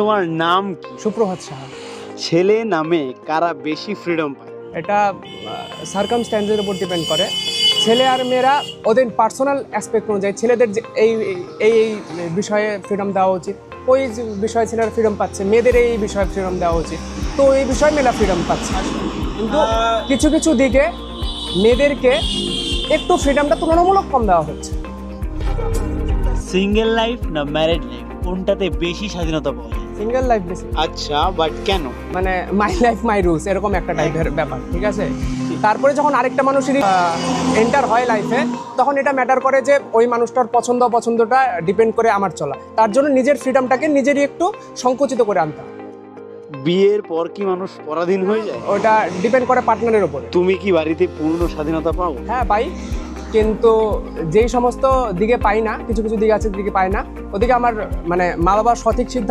তোমার নাম কি? সুপ্রভাত সাহা। ছেলে নামে কারা বেশি ফ্রিডম পায়? এটা সার্কামস্ট্যান্সের উপর ডিপেন্ড করে। ছেলে আর মেয়েরা ওদের পার্সোনাল অ্যাসপেক্ট অনুযায়ী ছেলেদের যে এই এই- বিষয়ে ফ্রিডম দেওয়া উচিত। ওই যে বিষয়ে ছেলেরা ফ্রিডম পাচ্ছে মেয়েদের এই বিষয়ে ফ্রিডম দেওয়া উচিত। তো এই বিষয়ে মেয়েরা ফ্রিডম পাচ্ছে। কিন্তু কিছু কিছু দিকে মেয়েদেরকে একটু ফ্রিডমটা তুলনামূলক কম দেওয়া হচ্ছে। সিঙ্গেল লাইফ না ম্যারিড লাইফ কোনটাতে বেশি স্বাধীনতা পাওয়া যায়? সিঙ্গেল লাইফ বেশি আচ্ছা বাট কেন? মানে মাই লাইফ মাই রুলস এরকম একটা টাইপের ব্যাপার ঠিক আছে? তারপরে যখন আরেকটা মানুষের এন্টার হয় লাইফে তখন এটা ম্যাটার করে যে ওই মানুষটার পছন্দ অপছন্দটা ডিপেন্ড করে আমার চলা। তার জন্য নিজের ফ্রিডমটাকে নিজেরই একটু সংকুচিত করে আনতে বিয়ের পর কি মানুষ পরাধীন হয়ে যায়? ওটা ডিপেন্ড করে পার্টনারের উপরে। তুমি কি বাড়িতে পূর্ণ স্বাধীনতা পাও? হ্যাঁ পাই। কিন্তু যেই সমস্ত দিকে পাই না কিছু কিছু দিকে আছে দিকে পাই না ওদিকে আমার মানে মা বাবার সঠিক সিদ্ধান্ত